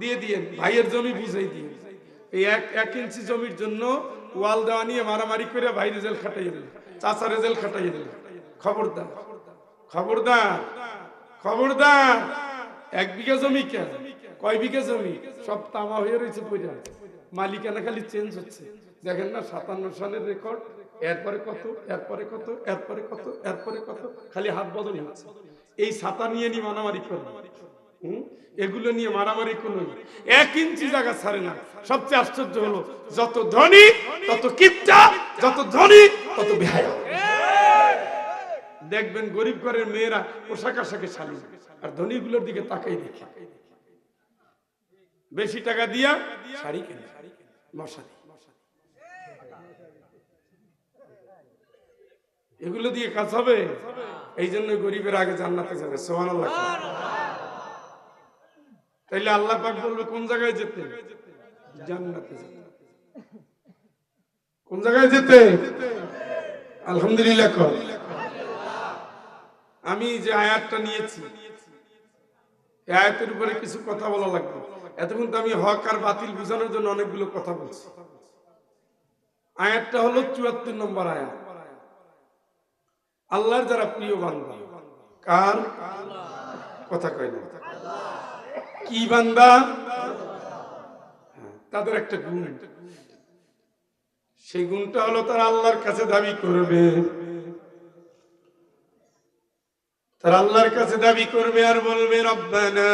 দিয়ে দিয়েন, ভাইয়ের জমি বুঝাই দিয়ে এই এক এক ইঞ্চি জমির জন্য ওয়াল দেওয়া নিয়ে মারামারি করে ভাই রেজেল খাটাই দিল চাচা রেজেল খাটাই দিল খবরদার খবরদার খবরদার। এক বিঘা জমি কেন? কয় বিঘা জমি? সব তামা হয়ে রয়েছে পয়সা মালিকানা খালি চেঞ্জ হচ্ছে। দেখেন না, সাতান্ন সালের রেকর্ড এরপরে কত? এরপরে কত? এরপরে কত? এরপরে কত? খালি হাত বদল হচ্ছে। এই ছাতা নিয়ে নি মারামারি হুম? এগুলো নিয়ে মারামারি কোনো এক ইঞ্চি জায়গা ছাড়ে না। সবচেয়ে আশ্চর্য হলো, যত ধনী, তত কিপটা যত ধনী, তত বেহায়া। দেখবেন গরিব ঘরের মেয়েরা পোশাক আশাকে শালী। আর ধনীগুলোর দিকে তাকাই দেখে। বেশি টাকা দিয়া শাড়ি কেনে মশারি এগুলো দিয়ে কাজ হবে? এই জন্য গরিবের আগে জান্নাতে যাবে। সোহান আল্লাহ তাইলে আল্লাহ পাক বলবে, কোন জায়গায় যেতে? জান্নাতে কোন জায়গায় যেতে? আলহামদুলিল্লাহ কর। আমি যে আয়াতটা নিয়েছি আয়াতের উপরে কিছু কথা বলা লাগবে। এতক্ষণ তো আমি হক আর বাতিল বোঝানোর জন্য অনেকগুলো কথা বলছি। আয়াতটা হলো চুয়াত্তর নম্বর আয়াত। আল্লাহর যারা প্রিয় বান্দা, কার? কথা কয় না। কি বান্দা? হ্যাঁ, তাদের একটা গুণ। সেই গুণটা হলো তারা আল্লাহর কাছে দাবি করবে। তারা আল্লাহর কাছে দাবি করবে আর বলবে, রব্বানা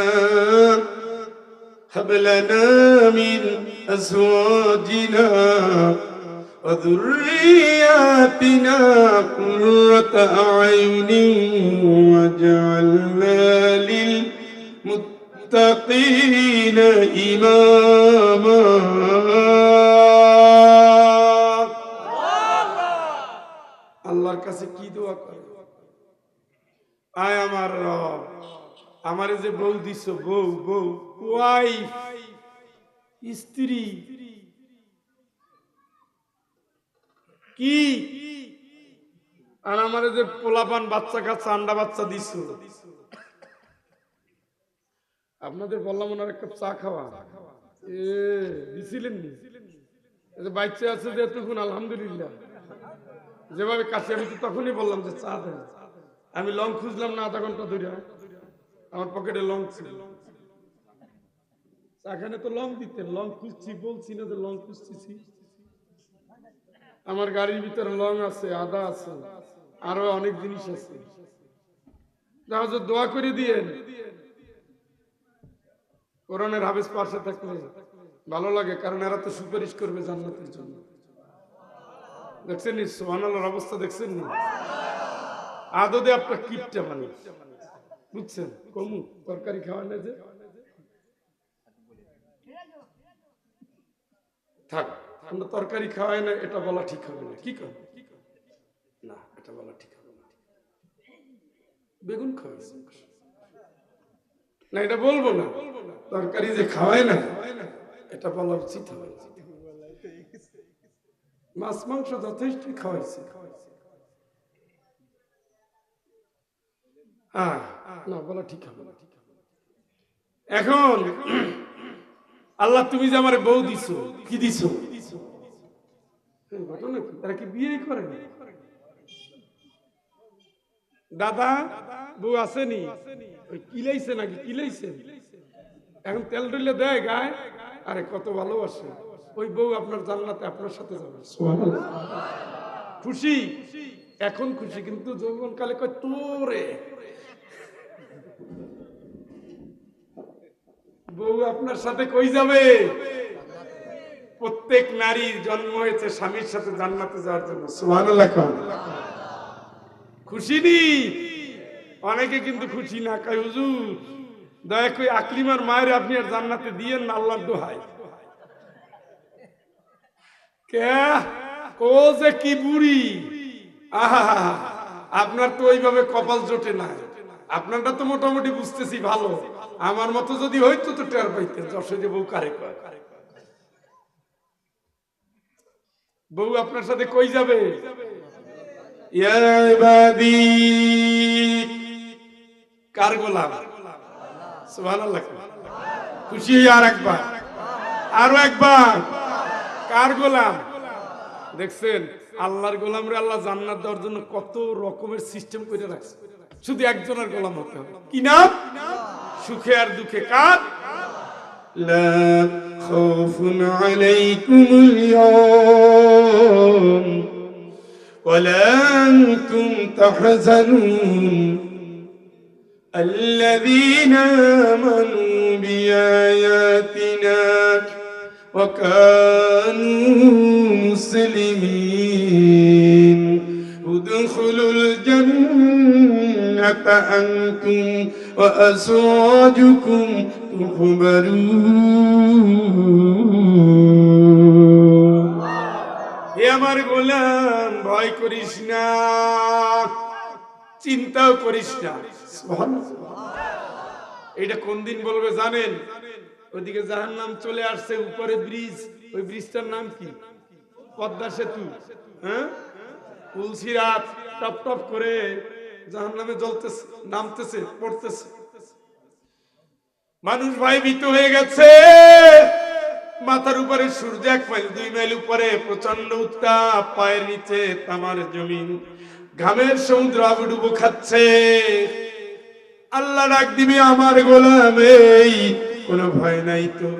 للمتقين إماما আল্লাহর কাছে কি দোয়া করে আয় আমার রব আমারে যে বউ দিছ বউ বউ ওয়াইফ স্ত্রী কি আর আমারে যে পোলাপান বাচ্চা কাচ্চা আন্ডা বাচ্চা দিছ আপনাদের বললাম ওনার একটা চা খাওয়া এ, দিছিলেন বাচ্চা আছে যে এতক্ষণ, আলহামদুলিল্লাহ। যেভাবে কাছে, আমি তো তখনই বললাম যে চা দেন। আমি লং খুঁজলাম না, আধা ঘণ্টা ধরে। আমার পকেটে লং ছিল। এখানে তো লং দিতেন, লং খুঁজছি, বলছি না যে লং খুঁজতেছি। আমার গাড়ির ভিতরে লং আছে আদা আছে, আরও অনেক জিনিস আছে। দোয়া করে দিয়েন। কোরআনের হাবেজ পাশে থাকলে ভালো লাগে, কারণ এরা তো সুপারিশ করবে জান্নাতের জন্য। দেখছেন নি সোহানালার অবস্থা দেখছেন নি আদতে আপনার কিপটা মানুষ বুঝছেন? কমু, তরকারি খাওয়া না যে। থাক, আমরা তরকারি খাওয়াই না, এটা বলা ঠিক হবে না। কি কর? না, এটা বলা ঠিক হবে না। বেগুন খাওয়াইছে না, এটা বলব না। তরকারি যে খাওয়াই না, এটা বলা উচিত হবে। মাছ, মাংস যথেষ্ট খাওয়াইছে। এখন, আল্লাহ তুমি যে আমার বউ দিছো, কি দিছো? তারা কি বিয়ে করে? দাদা, বউ আসেনি কিলাইছে নাকি? কিলাইছে এখন তেল ডলে দেয় গায়ে, আরে কত ভালোবাসে। ওই বউ আপনার জান্নাতে আপনার সাথে যাবে। খুশি? এখন খুশি, কিন্তু যৌবন কয়, তোরে। বউ আপনার সাথে কই যাবে? প্রত্যেক নারীর জন্ম হয়েছে স্বামীর সাথে জান্নাতে যাওয়ার জন্য। সুবহানাল্লাহ খুশি নি? অনেকে কিন্তু খুশি না, কয়, হুজুর, দয়া করে আকলিমার মায়ের আপনি আর জান্নাতে দিয়েন না আল্লাহর দোহাই কে? ও যে কি বুড়ি। আহা, আপনার তো ওইভাবে কপাল জোটে না। আপনারটা তো মোটামুটি বুঝতেছি ভালো। আমার মতো যদি হইতো তো টের পাইতেন, যশোরে বউ কারে বউ আপনার সাথে কই যাবে? ইয়া ইবাদি কার গোলাম? খুশি আর একবার। আরও একবার। কার গোলাম? দেখছেন, আল্লাহর গোলামরে আল্লাহ জান্নাত দেওয়ার জন্য কত রকমের সিস্টেম করে রাখছে। শুধু একজনের গোলাম হতে হবে। কি নাম? সুখে আর দুঃখে কার? লা খাউফুন আলাইকুমুল ইয়াউম ওয়া লা الذين آمنوا بآياتنا وكانوا مسلمين ادخلوا الجنة أنتم وأزواجكم تحبرون হে আমার গোলাম ভয় করিস না চিন্তাও করিস না। এটা কোন দিন বলবে জানেন? ওইদিকে জাহান নাম চলে আসছে উপরে ব্রিজ। ওই ব্রিজটার নাম কি? পদ্মা সেতু। হ্যাঁ? তুলসিরাত। টপ টপ করে জাহান নামে জ্বলতেছে নামতেছে পড়তেছে। মানুষ ভয়ভীত হয়ে গেছে। মাথার উপরে সূর্য এক মাইল দুই মাইল উপরে প্রচণ্ড উত্তাপ পায়ের নিচে তামার জমিন। ঘামের সমুদ্র আবুডুবু খাচ্ছে। আল্লাহ ডাক দিবি, আমার গোলাম এই, কোনো ভয় নাই তো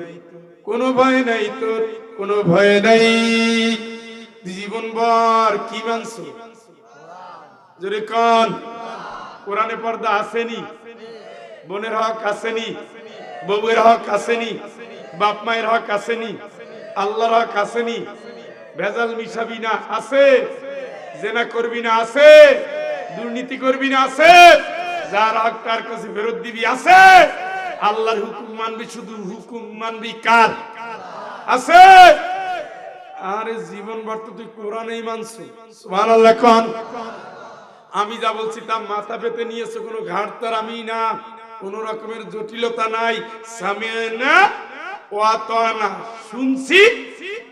কোনো ভয় নাই তোর, কোনো ভয় নাই। জীবন ভর কি মানছো? জোরে কন। কোরআনে পর্দা আসেনি। বোনের হক আসেনি। বউয়ের হক আসেনি। বাপ মায়ের হক আসেনি। আল্লাহর হক আসেনি। ভেজাল মিশাবি না, আছে? জেনা করবি না, আছে। দুর্নীতি করবি না, আছে। যার হক তার কাছে ফেরত দিবি, আছে। আল্লাহর হুকুম মানবি, শুধু হুকুম মানবি কার? আছে। আরে, জীবন ভর তুই কোরআনেই মানছো। সুবহানাল্লাহ, কোন। আমি যা বলছি তা মাথা পেতে নিয়েছে, কোনো ঘাট তার আমি না। কোন রকমের জটিলতা নাই। সামিনা ওয়াতানা, শুনছি,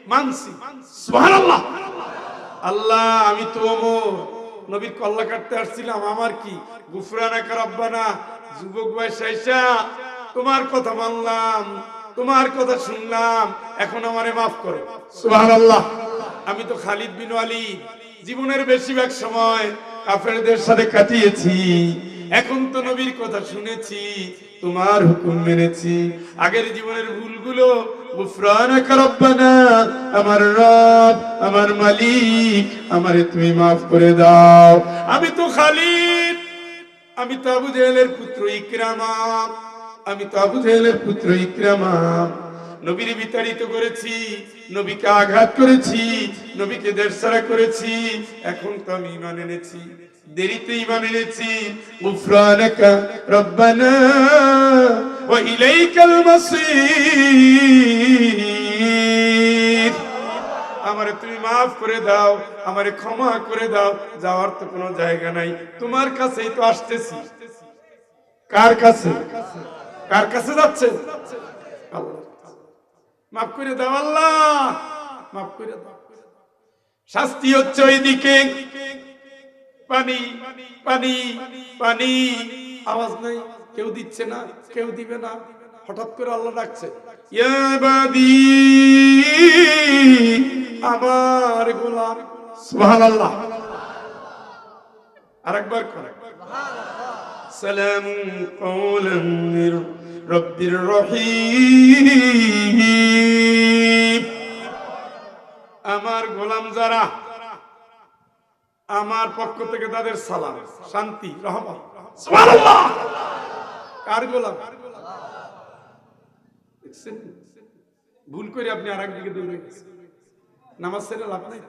মানছি। সুবহানাল্লাহ। আল্লাহ, আমি তো নবীর কল্লা কাটতে আসছিলাম, আমার কি? গুফরানা কারাব্বানা যুবক ভাই সাইসা, তোমার কথা মানলাম, তোমার কথা শুনলাম, এখন আমারে মাফ করো। সুবহানাল্লাহ। আমি তো খালিদ বিন ওয়ালিদ। জীবনের বেশিরভাগ সময় কাফেরদের সাথে কাটিয়েছি। এখন তো নবীর কথা শুনেছি, তোমার হুকুম মেনেছি। আগের জীবনের ভুলগুলো গুফরানাকা রব্বানা। আমার রব, আমার মালিক, আমারে তুমি মাফ করে দাও। আমি তো খালিদ, আমি তো আবু জেহেলের পুত্র ইকরামা, আমি তো আবু জেহেলের পুত্র ইকরামা। নবীর বিতাড়িত করেছি, নবীকে আঘাত করেছি, নবীকে দেড়সারা করেছি, এখন তো আমি ইমান এনেছি, দেরিতে ইমান এনেছি। গুফরানাকা রব্বানা ওয়া ইলাইকাল মাসির আমারে তুমি মাফ করে দাও, আমারে ক্ষমা করে দাও, যাওয়ার তো কোনো জায়গা নাই। তোমার কাছেই তো আসতেছি। কার কাছে? কার কাছে যাচ্ছে মাফ করে দাও আল্লাহ। মাফ করে দাও। শাস্তি হচ্ছে ওইদিকে। পানি পানি পানি। আওয়াজ নাই। কেউ দিচ্ছে না, কেউ দিবে না। হঠাৎ করে আল্লাহ ডাকছে, ইয়া বাদি আমার গোলাম। সুবহানাল্লাহ। আরেকবার করে সালাম রব্বির রহিম। আমার গোলাম যারা আমার পক্ষ থেকে তাদের সালাম শান্তি রহমত। সুবহানাল্লাহ। কার গোলাম? ভুল করে আপনি আর একদিকে দৌড়ে গেছেন নামাজ ছেড়ে লাভ নাই।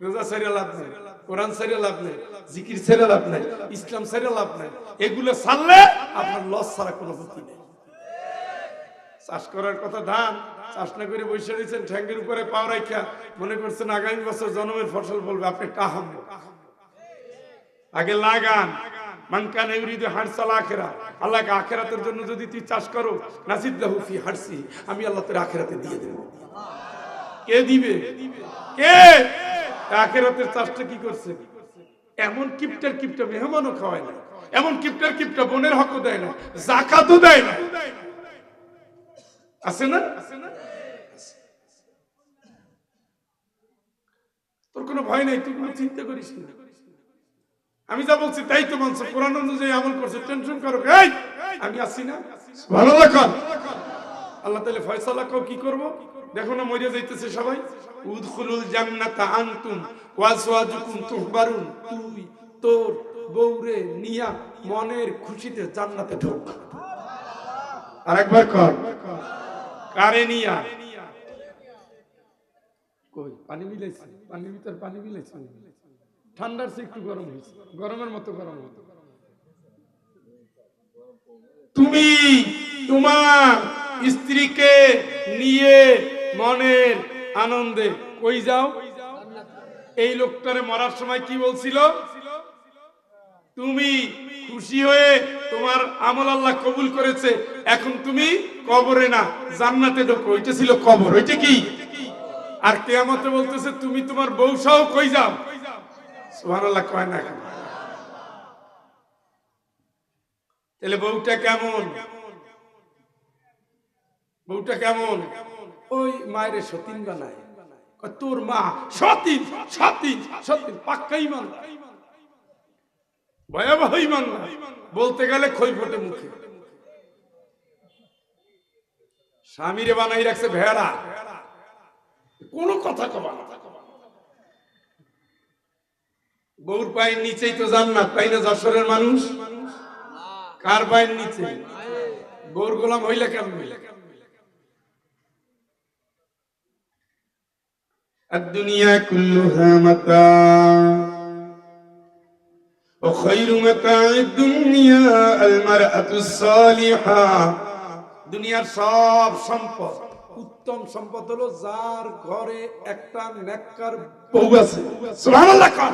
রোজা ছেড়ে লাভ নাই, কোরআন ছেড়ে লাভ নাই, জিকির ছেড়ে লাভ নাই, ইসলাম ছেড়ে লাভ নাই। এগুলো আপনার লস ছাড়া কোনো গতি নেই। চাষ করার কথা ধান, চাষ না করে বসে রয়েছেন, ঠ্যাঙ্গের উপরে পাও রাখা মনে করছেন আগামী বছর জন্মের ফসল বলবে আপনি কাহাম আগে লাগান মানকান ইউরিদু হারসাল আখেরা আখেরাতের জন্য যদি তুই চাষ করো নাসিদ লাহু ফি হারসি, আমি আল্লাহ তোর আখেরাতে দিয়ে দেব। কে দিবে? কে? আখেরাতের চাষটা কি করছে? এমন কিপটার কিপটা মেহমানও খাওয়ায় না, এমন কিপটার কিপটা বোনের হকও দেয় না, জাকাতও দেয় না। আছে না? তোর কোনো ভয় নাই, তুই কোনো চিন্তা করিস না। আমি যা বলছি তাই তো মানছো কোরআন অনুযায়ী আমল করছে। টেনশন করো এই, আমি আসছি না। ভালো কর। আল্লাহ তাহলে ফয়সালা কও, কি করব? দেখো না, মরে যাইতেছে সবাই। উদখুলুল জান্নাতা আনতুম ওয়াজওয়াজুকুম তুহবারুন। তুই, তোর, বউরে নিয়া মনের খুশিতে জান্নাতে ঢোক। আরেকবার কর। কারে নিয়া? কই, পানি মিলাইছি? পানির ভিতর পানি মিলাইছি? ঠান্ডার চেয়ে একটু গরম হয়েছে। গরমের মতো গরম হতো। তুমি তোমার স্ত্রীকে নিয়ে মনের আনন্দে কই যাও? এই লোকটারে মরার সময় কি বলছিল? তুমি খুশি হয়ে তোমার আমল আল্লাহ কবুল করেছে, এখন তুমি কবরে না, জান্নাতে ঢোকো। ওইটা ছিল কবর। ওইটা কি? আর কেয়ামতে বলতেছে, তুমি তোমার বউ সহ কই যাও? তাহলে বউটা কেমন? বউটা কেমন? ওই মায়ের সতীন বানায়। তোর মা সতীন সতীন সতীন পাক্কা ইমান ভয়াবহ ইমান বলতে গেলে খই ফোটে মুখে। স্বামীরে বানাই রাখছে ভেড়া। কোনো কথা কবা না। বউর পায়ের নিচেই তো জান্নাত তাই না যশোরের মানুষ কার পায়ের নিচে বউর গোলাম হইলে কেমন الدنيا كلها متاع وخير متاع الدنيا المرأة الصالحة দুনিয়ার সব সম্পদ উত্তম সম্পদ হলো যার ঘরে একটা নেককার বউ আছে সুবহানাল্লাহ কর।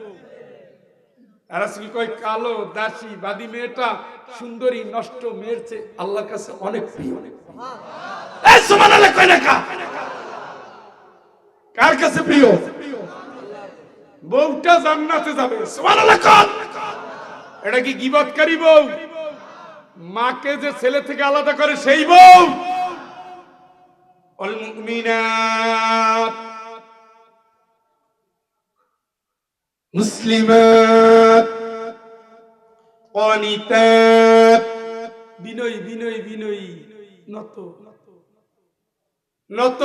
রাসুল কয় কালো, দাসী, বাদী মেয়েটা, সুন্দরী, নষ্ট মেয়ের চেয়ে আল্লাহর কাছে অনেক প্রিয়। কার কাছে প্রিয়? বউটা জান্নাতে যাবে। এটা কি গিবৎকারী বউ? মাকে যে ছেলে থেকে আলাদা করে সেই বউ? অল মুসলিমাত অনিতাত বিনয় বিনয় বিনয় নত। নত।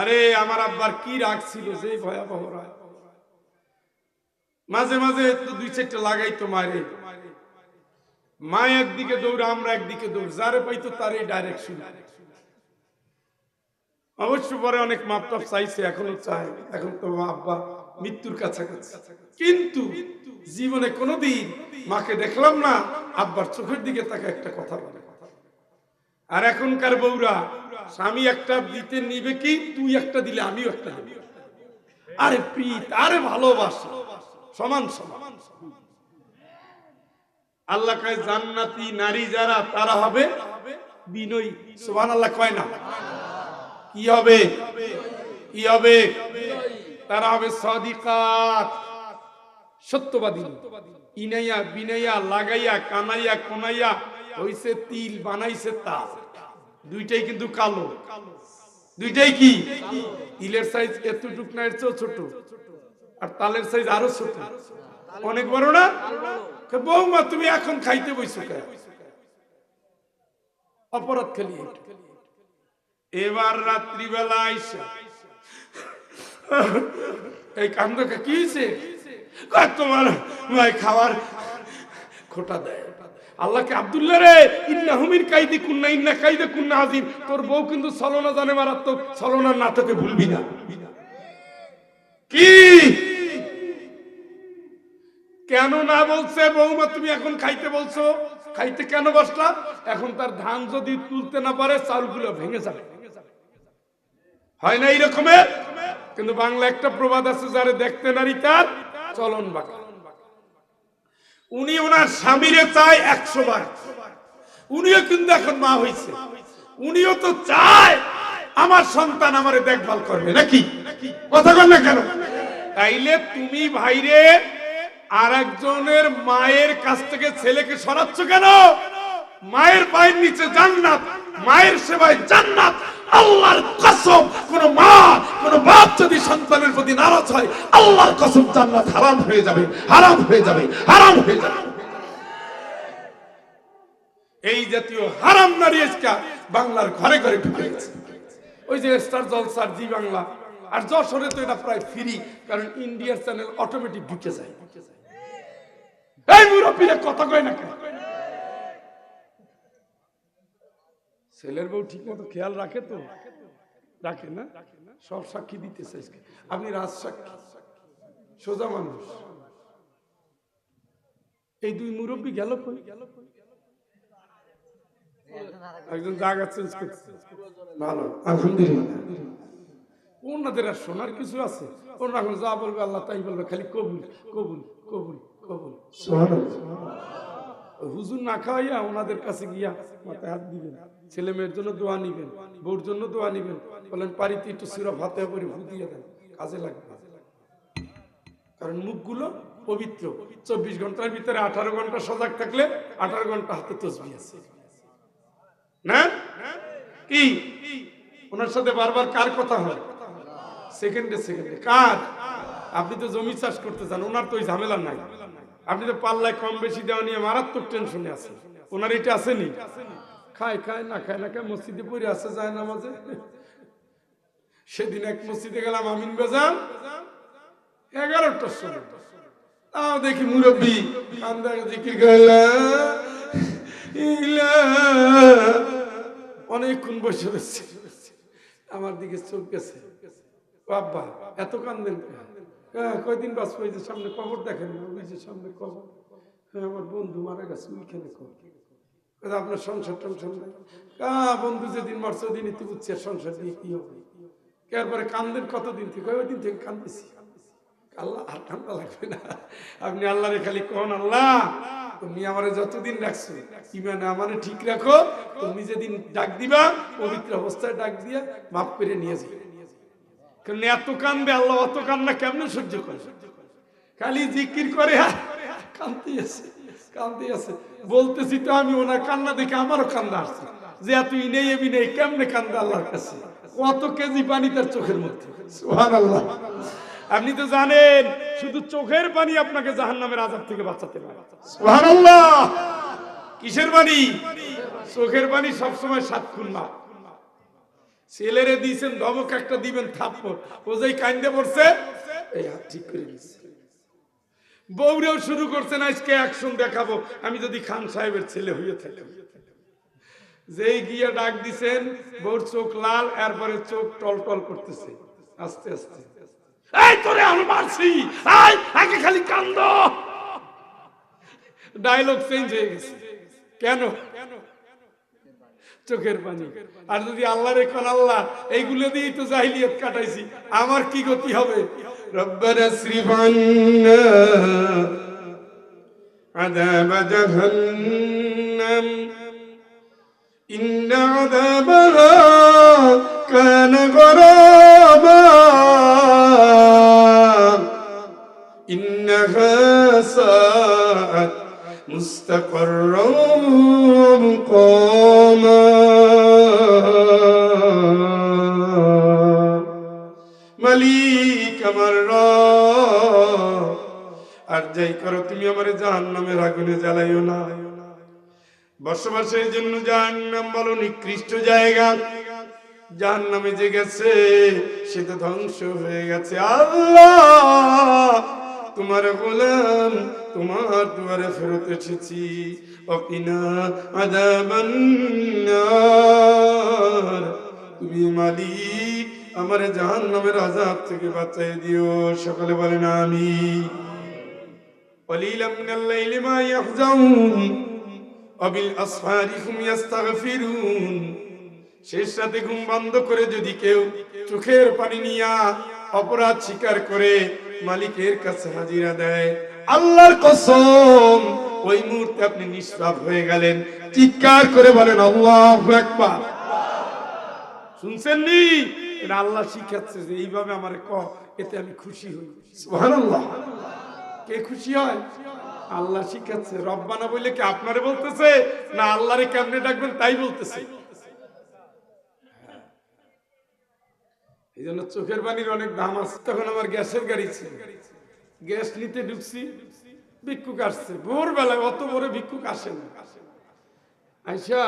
আরে আমার আব্বার কি রাগ ছিল যে ভয়াবহ রায় মাঝে মাঝে তো দুই চারটা লাগাইতো মারে। মা একদিকে দৌড় আমরা একদিকে দৌড়। যারে পাইতো তারে ডাইরেকশন অবশ্য পরে অনেক মাপটাপ চাইছে, এখনও চাই এখন তো আব্বা মৃত্যুর কাছাকাছি। কিন্তু জীবনে কোনোদিন মাকে দেখলাম না, আব্বার চোখের দিকে তাকে একটা কথা বলে। আর এখনকার বউরা, স্বামী একটা দিতে নিবে কি, তুই একটা দিলে আমিও একটা দেব আরে প্রীত, আরে ভালোবাসা। সমান সমান। আল্লাহ কয়, জান্নাতি নারী যারা, তারা হবে বিনয়ী। সুবহান আল্লাহ কয় না? কি হবে? কি হবে? তারা হবে সদিকাত। সত্যবাদী ইনাইয়া, বিনাইয়া, লাগাইয়া, কানাইয়া, কোনাইয়া, হইছে তিল, বানাইছে তাল। দুইটাই কিন্তু কালো। দুইটাই কি? তিলের সাইজ এতটুক না, এর ছোট। আর তালের সাইজ আরও ছোট। অনেক বড় না? বৌমা, তুমি এখন খাইতে বইছো অপরাধ খেলি। এবার রাত্রিবেলা আইসা। এই কান্দকে কি তোমার মাই খাবার খোটা দেয়। আল্লাহকে আব্দুল্লাহ রে, ইন্না হুমির কাইদি কুন্না, ইন্না কাইদে কুন্না আজিম তোর বউ কিন্তু জানে মারাত্মক নাটকে ভুলবি না। কি? কেন না বলছে? বৌমা, তুমি এখন খাইতে বলছো? খাইতে কেন বসলা? এখন তার ধান যদি তুলতে না পারে, চালগুলো ভেঙে যাবে। হয় না এইরকমের? কিন্তু বাংলা একটা প্রবাদ আছে, যারে দেখতে নারী তার চলন বাঁকা। উনি ওনার স্বামীরে চায় একশো বার। উনিও কিন্তু এখন মা হয়েছে উনিও তো চায়, আমার সন্তান আমারে দেখভাল করবে, নাকি? কথা বল না কেন? তাইলে তুমি ভাইরে আর মায়ের কাছ থেকে ছেলেকে সরাচ্ছ কেন? মায়ের পায়ের নিচে জান্নাত, মায়ের সেবায় জান্নাত, আল্লাহর কসম। কোন মা, কোন বাপ যদি সন্তানের প্রতি নারাজ হয়, আল্লাহর কসম জান্নাত হারাম হয়ে যাবে, হারাম হয়ে যাবে, হারাম হয়ে যাবে। এই জাতীয় হারাম নারী বাংলার ঘরে ঘরে ঢুকে গেছে। ওই যে স্টার জলসার জি বাংলা। আর যশোরে তো এটা প্রায় ফ্রি, কারণ ইন্ডিয়ার চ্যানেল অটোমেটিক ঢুকে যায়। এই মুরব্বীরা কথা কয় না কেন? ছেলের বউ ঠিক মতো খেয়াল রাখে তো? রাখে না? সব সাক্ষী দিতে চাইছে আপনি রাজ সাক্ষী, সোজা মানুষ। এই দুই মুরব্বী গেল একজন ভালো আর কিছু আছে? আল্লাহ তাই বলবে, খালি কবুল কবুল কবুল কবুল। হুজুর না খাওয়াইয়া ওনাদের কাছে গিয়া মাথায় হাত দিবেন। ছেলে মেয়ের জন্য দোয়া নিবেন, বউর জন্য দোয়া নিবেন। বলেন পারিতে একটু সিরপ হাতে করে ফুটিয়ে দেন, কাজে লাগবে। কারণ মুখগুলো পবিত্র। চব্বিশ ঘণ্টার ভিতরে আঠারো ঘণ্টা সজাগ থাকলে আঠারো ঘণ্টা হাতে তসবি আছে। না? কি? ওনার সাথে বারবার কার কথা হয়? সেকেন্ডে সেকেন্ডে। কার? আপনি তো জমি চাষ করতে চান ওনার তো ওই ঝামেলা নাই। আপনি তো পাল্লায় কম বেশি দেওয়া নিয়ে মারাত্মক টেনশনে আছে ওনার এটা আসেনি? খায় খায়, না খায় না খায়, মসজিদে পড়ে আসে যায় না মাঝে সেদিন এক মসজিদে গেলাম আমিন বেজান। এগারোটার সময়। তাও দেখি মুরব্বী জিকির অনেকক্ষণ বসে রয়েছে। আমার দিকে চোখ গেছে। বাবা, এত কান্দেন কেন? হ্যাঁ কয়দিন বাস যে সামনে কবর দেখেন না? ওই সামনে কবর। হ্যাঁ আমার বন্ধু মারা গেছে, ওইখানে কবর। আপনার সংসার টংসার নাই? হ্যাঁ বন্ধু যেদিন মারছে ওদিন ইতি বুঝছে সংসার দিয়ে কি হবে। এরপরে কান্দেন কতদিন থেকে? ওই দিন থেকে কান্দেছি। আল্লাহ, আর কান্দা লাগবে না। আপনি আল্লাহরে খালি কন আল্লাহ? তুমি আমারে যতদিন রাখছো, ইমানে আমারে ঠিক রাখো। তুমি যেদিন ডাক দিবা, পবিত্র অবস্থায় ডাক দিয়া মাফ করে নিয়ে যাবে কারণ এত কান্দে আল্লাহ অত কান্না কেমনে সহ্য করে? খালি জিকির করে আর কান্দি আছে কান্দি আছে। বলতেছি তো আমি ওনার কান্না দেখে আমারও কান্দা আসছে। যে এত ইনেই এবি নেই, কেমনে কান্দে আল্লাহর কাছে? কত কেজি পানি তার চোখের মধ্যে? সুবহানাল্লাহ। আপনি তো জানেন, শুধু চোখের পানি আপনাকে জাহান্নামের আজাব থেকে বাঁচাতে পারে। সুবহানাল্লাহ। কিসের পানি? চোখের পানি সবসময় সাত খুন মাপ। ছেলেরে দিয়েছেন, ধমক একটা দিবেন, থাপ্পড়। ও যেই কান্দে পড়ছে ঠিক করে বউরেও শুরু করছেন আজকে অ্যাকশন দেখাবো। আমি যদি খান সাহেবের ছেলে হয়ে থাকি। যেই গিয়ে ডাক দিছেন, বউর চোখ লাল, এরপরে চোখ টল টল করতেছে। আস্তে আস্তে। এই তোরে আমি মারছি। আগে খালি কান্দ। ডায়লগ চেঞ্জ হয়ে গেছে। কেন? চোখের পানি আর যদি আল্লাহ রেখন আল্লাহ এইগুলো দিয়েই তো জাহিলিয়ত কাটাইছি আমার কি গতি হবে ربنا اصرف عنا عذاب جهنم إن عذابها كان غراما إنها ساءت مستقرا ومقاما যাই করো, তুমি আমার জাহান নামের আগুনে জ্বালাইও না। বসবাসের জন্য জাহান নাম বলো নিকৃষ্ট জায়গা। জাহান নামে যে গেছে, সে তো ধ্বংস হয়ে গেছে। আল্লাহ, তোমার গোলাম তোমার দুয়ারে ফেরত এসেছি। তুমি মালিক, আমার জাহান নামের আজাব থেকে বাঁচাই দিও। সকলে বলেন আমি قليلا من الليل ما يهجعون وبالأسحار هم يستغفرون শেষ রাতে ঘুম বন্ধ করে যদি কেউ চোখের পানি নিয়া অপরাধ স্বীকার করে মালিকের কাছে হাজিরা দেয় আল্লাহর কসম ওই মুহূর্তে আপনি নিষ্পাপ হয়ে গেলেন চিৎকার করে বলেন আল্লাহু আকবার শুনছেন নি এটা আল্লাহ শিখাচ্ছে যে এইভাবে আমার ক এতে আমি খুশি হই সুবহানাল্লাহ কে খুশি হয়? আল্লাহ শিখাচ্ছে, রব্বানা বলে কি আপনারে বলতেছে? না আল্লাহরে কেমনে ডাকবেন তাই বলতেছে। এই জন্য চোখের পানির অনেক দাম আছে। তখন আমার গ্যাসের গাড়ি ছিল। গ্যাস নিতে ঢুকছি, ভিক্ষুক আসছে। ভোরবেলায় অত বড় ভিক্ষুক আসে না। আইসা